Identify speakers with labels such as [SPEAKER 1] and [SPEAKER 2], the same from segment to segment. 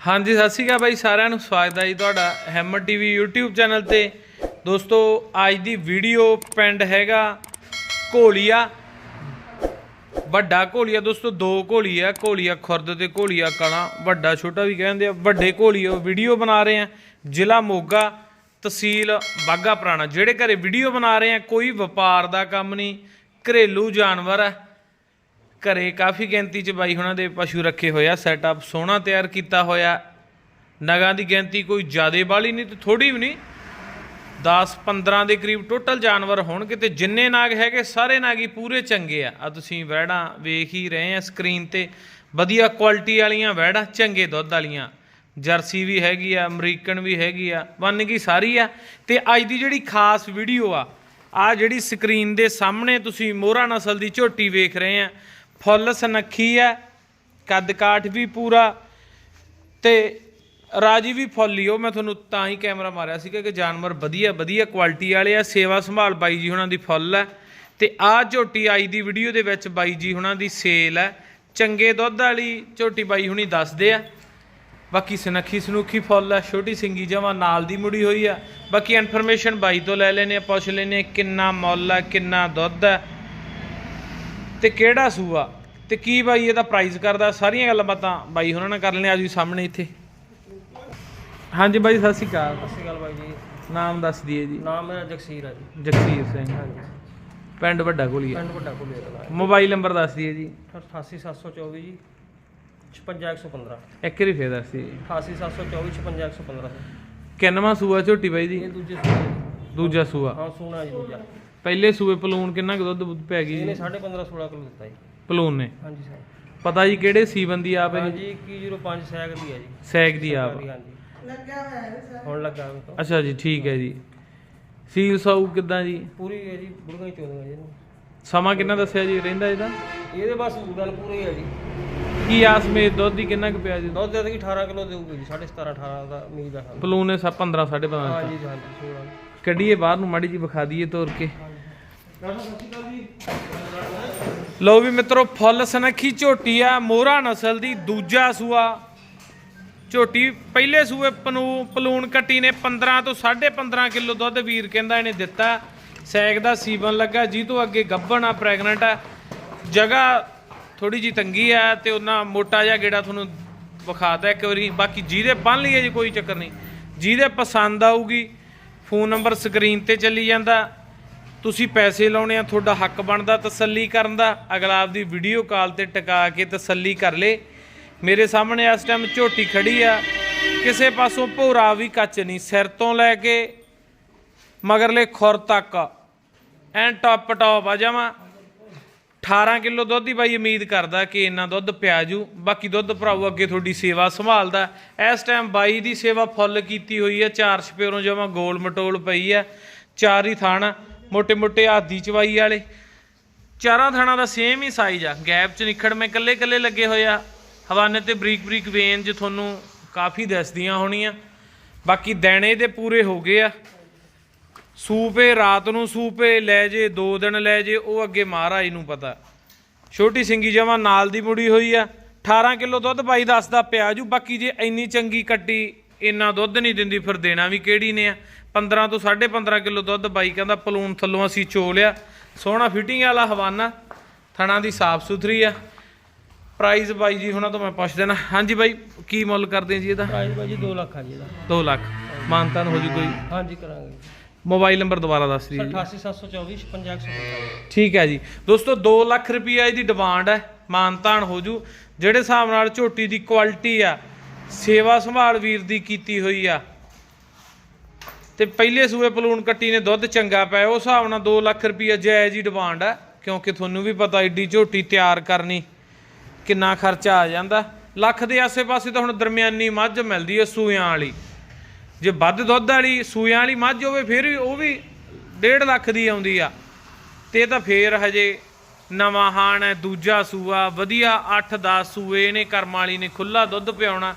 [SPEAKER 1] ਹਾਂਜੀ, ਸਤਿ ਸ਼੍ਰੀ ਅਕਾਲ ਬਾਈ, ਸਾਰਿਆਂ ਨੂੰ ਸਵਾਗਤ ਹੈ ਜੀ ਤੁਹਾਡਾ ਹੈਮਰ ਟੀਵੀ YouTube ਚੈਨਲ ਤੇ। ਦੋਸਤੋ, ਅੱਜ ਦੀ ਵੀਡੀਓ ਪਿੰਡ ਹੈਗਾ ਘੋਲੀਆ। ਵੱਡਾ ਘੋਲੀਆ, ਦੋਸਤੋ, ਦੋ ਘੋਲੀਆ ਘੋਲੀਆ ਖੁਰਦ ਤੇ ਘੋਲੀਆ ਕਲਾਂ। ਵੱਡਾ, ਛੋਟਾ ਵੀ ਕਹਿੰਦੇ ਆ, ਵੱਡੇ ਘੋਲੀਆ ਵੀਡੀਓ ਬਣਾ ਰਹੇ ਆ। ਜ਼ਿਲ੍ਹਾ ਮੋਗਾ, ਤਹਿਸੀਲ ਬਾਗਾ ਪੁਰਾਣਾ। ਜਿਹੜੇ ਘਰੇ ਵੀਡੀਓ ਬਣਾ ਰਹੇ ਆ, ਕੋਈ ਵਪਾਰ ਦਾ ਕੰਮ ਨਹੀਂ, ਘਰੇਲੂ ਜਾਨਵਰ ਹੈ ਘਰੇ ਕਾਫੀ ਗਿਣਤੀ ਚ ਬਾਈ ਹੁਣਾਂ ਦੇ ਪਸ਼ੂ ਰੱਖੇ ਹੋਏ ਆ ਸੈਟਅਪ ਸੋਹਣਾ ਤਿਆਰ ਕੀਤਾ ਹੋਇਆ। ਨਗਾਂ ਦੀ ਗਿਣਤੀ ਕੋਈ ਜ਼ਿਆਦਾ ਵਾਲੀ ਨਹੀਂ ਤੇ ਥੋੜੀ ਵੀ ਨਹੀਂ। 10 15 ਦੇ ਕਰੀਬ ਟੋਟਲ ਜਾਨਵਰ ਹੋਣਗੇ ਤੇ ਜਿੰਨੇ ਨਾਗ ਹੈਗੇ ਸਾਰੇ ਨਾਗ ਹੀ ਪੂਰੇ ਚੰਗੇ ਆ। ਆ ਤੁਸੀਂ ਵਹਿੜਾਂ ਵੇਖ ਹੀ ਰਹੇ ਆ ਸਕਰੀਨ ਤੇ। ਵਧੀਆ ਕੁਆਲਿਟੀ ਵਾਲੀਆਂ ਵਹਿੜਾਂ ਚੰਗੇ ਦੁੱਧ ਵਾਲੀਆਂ। ਜਰਸੀ ਵੀ ਹੈਗੀ ਆ, ਅਮਰੀਕਨ ਵੀ ਹੈਗੀ ਆ ਵੰਨਗੀ ਸਾਰੀ ਆ। ਤੇ ਅੱਜ ਦੀ ਜਿਹੜੀ ਖਾਸ ਵੀਡੀਓ ਆ ਆ ਜਿਹੜੀ ਸਕਰੀਨ ਦੇ ਸਾਹਮਣੇ ਤੁਸੀਂ ਮੋਹਰਾ ਨਸਲ ਦੀ ਝੋਟੀ ਵੇਖ ਰਹੇ ਆ। ਫੁੱਲ ਸਨੱਖੀ ਹੈ, ਕੱਦ ਕਾਠ ਵੀ ਪੂਰਾ ਤੇ ਰਾਜੀ ਵੀ ਫੁੱਲੀ ਉਹ ਮੈਂ ਤੁਹਾਨੂੰ ਤਾਂ ਹੀ ਕੈਮਰਾ ਮਾਰਿਆ ਸੀਗਾ ਕਿ ਜਾਨਵਰ ਵਧੀਆ ਵਧੀਆ ਕੁਆਲਿਟੀ ਵਾਲੇ ਆ। ਸੇਵਾ ਸੰਭਾਲ ਬਾਈ ਜੀ ਹੁਣਾਂ ਦੀ ਫੁੱਲ ਹੈ ਤੇ ਆਹ ਝੋਟੀ ਆਈ ਦੀ ਵੀਡੀਓ ਦੇ ਵਿੱਚ ਬਾਈ ਜੀ ਹੁਣਾਂ ਦੀ ਸੇਲ ਹੈ। ਚੰਗੇ ਦੁੱਧ ਵਾਲੀ ਝੋਟੀ ਬਾਈ ਹੁਣੀ ਦੱਸਦੇ ਆ। ਬਾਕੀ ਸਨੱਖੀ ਸਨੂਖੀ ਫੁੱਲ ਹੈ ਛੋਟੀ ਸਿੰਗੀ ਜਮਾ ਨਾਲ ਦੀ ਮੁੜੀ ਹੋਈ ਆ। ਬਾਕੀ ਇਨਫੋਰਮੇਸ਼ਨ ਬਾਈ ਤੋਂ ਲੈ ਲੈਨੇ ਆ, ਪੁੱਛ ਲੈਨੇ ਕਿੰਨਾ ਮੁੱਲ ਹੈ ਕਿੰਨਾ ਦੁੱਧ ਹੈ ਤੇ ਕਿਹੜਾ ਸੂਆ? ਤੇ ਕੀ ਬਾਈ ਇਹਦਾ ਪ੍ਰਾਈਸ ਕਰਦਾ? ਸਾਰੀਆਂ ਗੱਲਾਂ ਬਾਤਾਂ ਬਾਈ ਹੁਣਾਂ ਨਾਲ ਕਰ ਲੈਣੇ ਆ ਜੀ ਸਾਹਮਣੇ ਇੱਥੇ। ਹਾਂਜੀ ਬਾਈ ਸਤਿ ਸ਼੍ਰੀ ਅਕਾਲ।
[SPEAKER 2] ਸਤਿ ਸ਼੍ਰੀ ਅਕਾਲ ਬਾਈ ਜੀ।
[SPEAKER 1] ਨਾਮ ਦੱਸ ਦਈਏ ਜੀ।
[SPEAKER 2] ਨਾਮ ਮੇਰਾ ਜਗਸੀਰ ਹੈ ਜੀ।
[SPEAKER 1] ਜਗਸੀਰ ਸਿੰਘ।
[SPEAKER 2] ਹਾਂਜੀ।
[SPEAKER 1] ਪਿੰਡ ਵੱਡਾ ਕੋਲੀਆ
[SPEAKER 2] ਪਿੰਡ ਵੱਡਾ ਕੋਲੇ ਦਾ
[SPEAKER 1] ਮੋਬਾਈਲ ਨੰਬਰ ਦੱਸ ਦਈਏ ਜੀ।
[SPEAKER 2] 88724 ਜੀ 56115
[SPEAKER 1] ਇੱਕ ਵਾਰੀ ਫੇਰ ਦੱਸ ਦਈਏ। ਜੀ
[SPEAKER 2] 88724 56115
[SPEAKER 1] ਕਿੰਨਵਾਂ ਸੂਆ ਝੋਟੀ ਬਾਈ ਜੀ?
[SPEAKER 2] ਇਹ ਦੂਜੇ ਸੂਏ।
[SPEAKER 1] ਦੂਜਾ ਸੂਆ।
[SPEAKER 2] ਹਾਂ ਸੂਣਾ ਜੀ ਦੂਜਾ।
[SPEAKER 1] ਪਹਿਲੇ ਸੂਏ ਪਲੂਣ ਕਿੰਨਾ ਕੁ ਦੁੱਧ ਦੁੱਧ ਪੈ ਗਈ
[SPEAKER 2] ਇਹਨੇ
[SPEAKER 1] ਜੀ
[SPEAKER 2] 15.5 16 ਕਿਲੋ ਦਿੱਤਾ ਜੀ।
[SPEAKER 1] ਪਲੂਣ ਨੇ?
[SPEAKER 2] ਹਾਂਜੀ ਸਰ।
[SPEAKER 1] ਪਤਾ ਜੀ ਕਿਹੜੇ ਸੀਵਨ ਦੀ ਆਪ ਹੈ ਜੀ
[SPEAKER 2] ਹਾਂਜੀ 2105 ਸੈਕ ਦੀ ਹੈ ਜੀ।
[SPEAKER 1] ਸੈਕ ਦੀ ਆਪ।
[SPEAKER 2] ਹਾਂਜੀ ਹਾਂਜੀ। ਲੱਗਾ ਹੋਇਆ ਹੁਣ ਲੱਗਾ ਹੋਇਆ ਤਾਂ।
[SPEAKER 1] ਅੱਛਾ ਜੀ ਠੀਕ ਹੈ ਜੀ। ਸੀਲ ਸਾਊ ਕਿੱਦਾਂ ਜੀ?
[SPEAKER 2] ਪੂਰੀ ਹੈ ਜੀ ਬੁੜੀਆਂ ਹੀ ਚੋਦੀਆਂ ਜੀ ਇਹਨੂੰ।
[SPEAKER 1] ਸਮਾਂ ਕਿੰਨਾ ਦੱਸਿਆ ਜੀ? ਰਹਿੰਦਾ ਇਹਦਾ?
[SPEAKER 2] ਇਹਦੇ ਬਸ ਗੱਲ ਪੂਰੀ ਹੈ ਜੀ।
[SPEAKER 1] ਕੀ ਆਸ ਮੇਂ ਦੁੱਧ ਦੀ ਕਿੰਨਾ ਕੁ ਪਿਆ ਜੀ?
[SPEAKER 2] ਦੁੱਧ ਦੇ 18 ਕਿਲੋ ਦੇਊਗੀ ਜੀ 17.5 18 ਦਾ ਉਮੀਦ ਸਾਨੂੰ।
[SPEAKER 1] ਪਲੂਣ ਨੇ ਸਾ 15 15.5
[SPEAKER 2] ਹਾਂਜੀ ਹਾਂਜੀ 16
[SPEAKER 1] ਕੱਢੀਏ ਬਾਹਰ ਨੂੰ ਮਾੜੀ ਜੀ ਵਿਖਾ ਦਈਏ ਤੋਰ ਕੇ। ਲਓ ਵੀ ਮਿੱਤਰੋ, ਫੁੱਲ ਸਨਖੀ ਝੋਟੀ ਆ, ਮੋਹਰਾ ਨਸਲ ਦੀ, ਦੂਜਾ ਸੂਆ। ਝੋਟੀ ਪਹਿਲੇ ਸੂਏ ਪਨੂ ਪਲੂਣ ਕੱਟੀ ਨੇ 15 ਤੋਂ 15.5 ਕਿਲੋ ਦੁੱਧ ਵੀਰ ਕਹਿੰਦਾ ਇਹਨੇ ਦਿੱਤਾ। ਸੈਕ ਦਾ ਸੀਵਨ ਲੱਗਾ, ਜੀ ਤੋਂ ਅੱਗੇ ਗੱਭਣ ਆ, ਪ੍ਰੈਗਨੈਂਟ ਆ। ਜਗ੍ਹਾ ਥੋੜੀ ਜੀ ਤੰਗੀ ਆ ਤੇ ਉਹਨਾਂ ਮੋਟਾ ਜਿਹਾ ਗੇੜਾ ਤੁਹਾਨੂੰ ਵਿਖਾਤਾ ਇੱਕ ਵਾਰੀ। ਬਾਕੀ ਜਿਹਦੇ ਬੰਨ ਲਈਏ ਜੀ, ਕੋਈ ਚੱਕਰ ਨਹੀਂ। ਜਿਹਦੇ ਪਸੰਦ ਆਊਗੀ, ਫੋਨ ਨੰਬਰ ਸਕਰੀਨ ਤੇ ਚੱਲੀ ਜਾਂਦਾ। ਤੁਸੀਂ ਪੈਸੇ ਲਾਉਣੇ ਆ, ਤੁਹਾਡਾ ਹੱਕ ਬਣਦਾ ਤਸੱਲੀ ਕਰਨ ਦਾ। ਅਗਲਾ ਆਪਦੀ ਵੀਡੀਓ ਕਾਲ ਤੇ ਟਿਕਾ ਕੇ ਤਸੱਲੀ ਕਰ ਲੇ। ਮੇਰੇ ਸਾਹਮਣੇ ਇਸ ਟਾਈਮ ਝੋਟੀ ਖੜੀ ਆ। ਕਿਸੇ ਪਾਸੋਂ ਭੋਰਾ ਵੀ ਕੱਚ ਨਹੀਂ, ਸਿਰ ਤੋਂ ਲੈ ਕੇ ਮਗਰਲੇ ਖੁਰ ਤੱਕ। ਐਂ ਟੌਪ ਟੌਪ ਆ ਜਾਵਾਂ। 18 ਕਿਲੋ ਦੁੱਧ ਦੀ ਬਾਈ ਉਮੀਦ ਕਰਦਾ ਕਿ ਇੰਨਾ ਦੁੱਧ ਪਿਆ ਜੂ। ਬਾਕੀ ਦੁੱਧ ਭਰਾਊ ਅੱਗੇ ਤੁਹਾਡੀ ਸੇਵਾ ਸੰਭਾਲਦਾ। ਇਸ ਟਾਈਮ ਬਾਈ ਦੀ ਸੇਵਾ ਫੁੱਲ ਕੀਤੀ ਹੋਈ ਹੈ ਚਾਰ ਛਪੇਰੋਂ ਜਮਾ ਗੋਲ ਮਟੋਲ ਪਈ ਹੈ ਚਾਰ ਹੀ ਥਾਣ। ਮੋਟੇ ਮੋਟੇ ਆਦੀ ਚਵਾਈ ਵਾਲੇ। ਚਾਰਾਂ ਥਾਣਾ ਦਾ ਸੇਮ ਹੀ ਸਾਈਜ਼ ਆ। ਗੈਪ 'ਚ ਨਿਖੜ ਮੈਂ ਕੱਲੇ-ਕੱਲੇ ਲੱਗੇ ਹੋਏ ਆ। ਹਵਾਨੇ ਤੇ ਬਰੀਕ-ਬਰੀਕ ਵੇਨ ਜੇ ਤੁਹਾਨੂੰ ਕਾਫੀ ਦਿਸਦੀਆਂ ਹੋਣੀਆਂ। ਬਾਕੀ ਦੇਣੇ ਦੇ ਪੂਰੇ ਹੋ ਗਏ ਆ। ਸੂਪੇ, ਰਾਤ ਨੂੰ ਸੂਪੇ ਲੈ ਜੇ, ਦੋ ਦਿਨ ਲੈ ਜੇ, ਉਹ ਅੱਗੇ ਮਹਾਰਾਜ ਨੂੰ ਪਤਾ। ਛੋਟੀ ਸਿੰਗੀ ਜਮਾ ਨਾਲ ਦੀ ਮੁੜੀ ਹੋਈ ਆ। 18 ਕਿਲੋ ਦੁੱਧ ਪਾਈ ਦੱਸਦਾ ਪਿਆ ਜੂ। ਬਾਕੀ ਜੇ ਇੰਨੀ ਚੰਗੀ ਕੱਟੀ, ਇੰਨਾ ਦੁੱਧ ਨਹੀਂ ਦਿੰਦੀ, ਫਿਰ ਦੇਣਾ ਵੀ ਕਿਹੜੀ ਨੇ ਆ। 15 ਤੋਂ 15.5 ਕਿਲੋ ਦੁੱਧ ਬਾਈ ਕਹਿੰਦਾ ਪਲੂਨ ਥੱਲੋਂ ਅਸੀਂ ਚੋ ਲਿਆ ਸੋਹਣਾ ਫਿਟਿੰਗ ਵਾਲਾ ਹਵਾਨਾ। ਥਣਾ ਦੀ ਸਾਫ਼ ਸੁਥਰੀ ਆ। ਪ੍ਰਾਈਸ ਬਾਈ ਜੀ ਹੁਣਾਂ ਤੋਂ ਮੈਂ ਪੁੱਛ ਦੇਣਾ। ਹਾਂਜੀ ਬਾਈ ਕੀ ਮੁੱਲ ਕਰਦੇ ਜੀ ਇਹਦਾ?
[SPEAKER 2] ਪ੍ਰਾਈਸ ਬਾਈ ਜੀ 2 ਲੱਖ ਆ ਜੀ ਇਹਦਾ।
[SPEAKER 1] 2 ਲੱਖ। ਮਾਨਤਾਨ ਹੋ ਜੂ ਕੋਈ?
[SPEAKER 2] ਹਾਂਜੀ ਕਰਾਂਗੇ
[SPEAKER 1] ਮੋਬਾਈਲ ਨੰਬਰ ਦੁਬਾਰਾ ਦੱਸ ਦਿਓ ਜੀ।
[SPEAKER 2] 88724 56145
[SPEAKER 1] ਠੀਕ ਹੈ ਜੀ। ਦੋਸਤੋ 2 ਲੱਖ ਰੁਪਈਆ ਇਹਦੀ ਡਿਮਾਂਡ ਹੈ ਮਾਨਤਾਨ ਹੋ ਜੂ। ਜਿਹੜੇ ਹਿਸਾਬ ਨਾਲ ਝੋਟੀ ਦੀ ਕੁਆਲਿਟੀ ਆ ਸੇਵਾ ਸੰਭਾਲ ਵੀਰ ਦੀ ਕੀਤੀ ਹੋਈ ਆ ਤੇ ਪਹਿਲੇ ਸੂਏ ਪਲੂਣ ਕੱਟੀ ਨੇ ਦੁੱਧ ਚੰਗਾ ਪਿਆ ਉਸ ਹਿਸਾਬ ਨਾਲ 2 ਲੱਖ ਰੁਪਈਆ ਜਾਇਜ਼ ਹੀ ਡਿਮਾਂਡ ਆ, ਕਿਉਂਕਿ ਤੁਹਾਨੂੰ ਵੀ ਪਤਾ ਏਡੀ ਝੋਟੀ ਤਿਆਰ ਕਰਨੀ ਕਿੰਨਾ ਖਰਚਾ ਆ ਜਾਂਦਾ। ਲੱਖ ਦੇ ਆਸੇ-ਪਾਸੇ ਤਾਂ ਹੁਣ ਦਰਮਿਆਨੀ ਮੱਝ ਮਿਲਦੀ ਹੈ ਸੂਇਆਂ ਵਾਲੀ। ਜੇ ਵੱਧ ਦੁੱਧ ਵਾਲੀ ਸੂਇਆਂ ਵਾਲੀ ਮੱਝ ਹੋਵੇ, ਫਿਰ ਵੀ ਉਹ ਵੀ 1.5 ਲੱਖ ਦੀ ਆਉਂਦੀ ਆ। ਤੇ ਇਹ ਤਾਂ ਫੇਰ ਹਜੇ ਨਵਾਂ ਹਾਣ ਹੈ, ਦੂਜਾ ਸੂਆ, ਵਧੀਆ 8-10 ਸੂਏ ਨੇ, ਕਰਮ ਵਾਲੀ ਨੇ ਖੁੱਲਾ ਦੁੱਧ ਪਿਆਉਣਾ।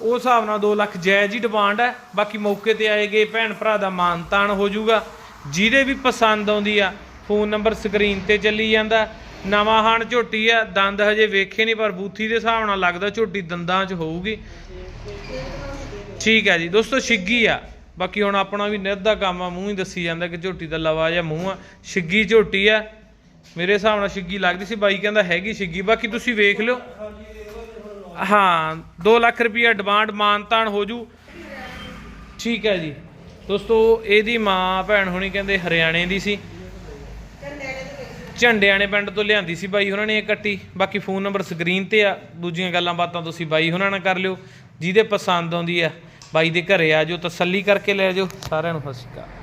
[SPEAKER 1] ਉਸ ਹਿਸਾਬ ਨਾਲ 2 ਲੱਖ ਜਾਇਜ਼ ਹੀ ਡਿਮਾਂਡ ਹੈ। ਬਾਕੀ ਮੌਕੇ ਤੇ ਆਏਗੇ ਭੈਣ ਭਰਾ ਦਾ ਮਾਨ ਤਾਨ ਹੋ ਜਾਊਗਾ। ਜਿਹਦੇ ਵੀ ਪਸੰਦ ਆਉਂਦੀ ਆ ਫੋਨ ਨੰਬਰ ਸਕਰੀਨ ਤੇ ਚੱਲੀ ਜਾਂਦਾ। ਨਵਾਂ ਹਾਣ ਝੋਟੀ ਆ, ਦੰਦ ਹਜੇ ਵੇਖੇ ਨਹੀਂ ਪਰ ਬੂਥੀ ਦੇ ਹਿਸਾਬ ਨਾਲ ਲੱਗਦਾ ਝੋਟੀ ਦੰਦਾਂ 'ਚ ਹੋਊਗੀ। ਠੀਕ ਹੈ ਜੀ। ਦੋਸਤੋ ਛਿੱਗੀ ਆ। ਬਾਕੀ ਹੁਣ ਆਪਣਾ ਵੀ ਨਿੱਧ ਦਾ ਕੰਮ ਆ, ਮੂੰਹ ਹੀ ਦੱਸੀ ਜਾਂਦਾ ਕਿ ਝੋਟੀ ਦਾ ਲਵਾ ਜਾਂ ਮੂੰਹ ਆ। ਛਿੱਗੀ ਝੋਟੀ ਆ। ਮੇਰੇ ਹਿਸਾਬ ਨਾਲ ਛਿੱਗੀ ਲੱਗਦੀ ਸੀ, ਬਾਈ ਕਹਿੰਦਾ ਹੈਗੀ ਛਿੱਗੀ ਬਾਕੀ ਤੁਸੀਂ ਵੇਖ ਲਿਓ। ਹਾਂ 2 ਲੱਖ ਰੁਪਈਆ ਡਿਮਾਂਡ ਮਾਨਤਾਨ ਹੋ ਜੂ। ਠੀਕ ਹੈ ਜੀ। ਦੋਸਤੋ, ਇਹਦੀ ਮਾਂ ਭੈਣ ਹੋਣੀ ਕਹਿੰਦੇ ਹਰਿਆਣੇ ਦੀ ਸੀ। ਝੰਡਿਆਣੇ ਪਿੰਡ ਤੋਂ ਲਿਆਂਦੀ ਸੀ ਬਾਈ ਉਹਨਾਂ ਨੇ ਇਹ ਕੱਟੀ। ਬਾਕੀ ਫੋਨ ਨੰਬਰ ਸਕਰੀਨ ਤੇ ਆ। ਦੂਜੀਆਂ ਗੱਲਾਂ ਬਾਤਾਂ ਤੁਸੀਂ ਬਾਈ ਉਹਨਾਂ ਨਾਲ ਕਰ ਲਿਓ। ਜਿਹਦੇ ਪਸੰਦ ਆਉਂਦੀ ਆ, ਬਾਈ ਦੇ ਘਰੇ ਆ ਜਾਓ ਤਸੱਲੀ ਕਰਕੇ ਲੈ ਜਾਓ। ਸਾਰਿਆਂ ਨੂੰ ਸਤਿ ਸ਼੍ਰੀ ਅਕਾਲ।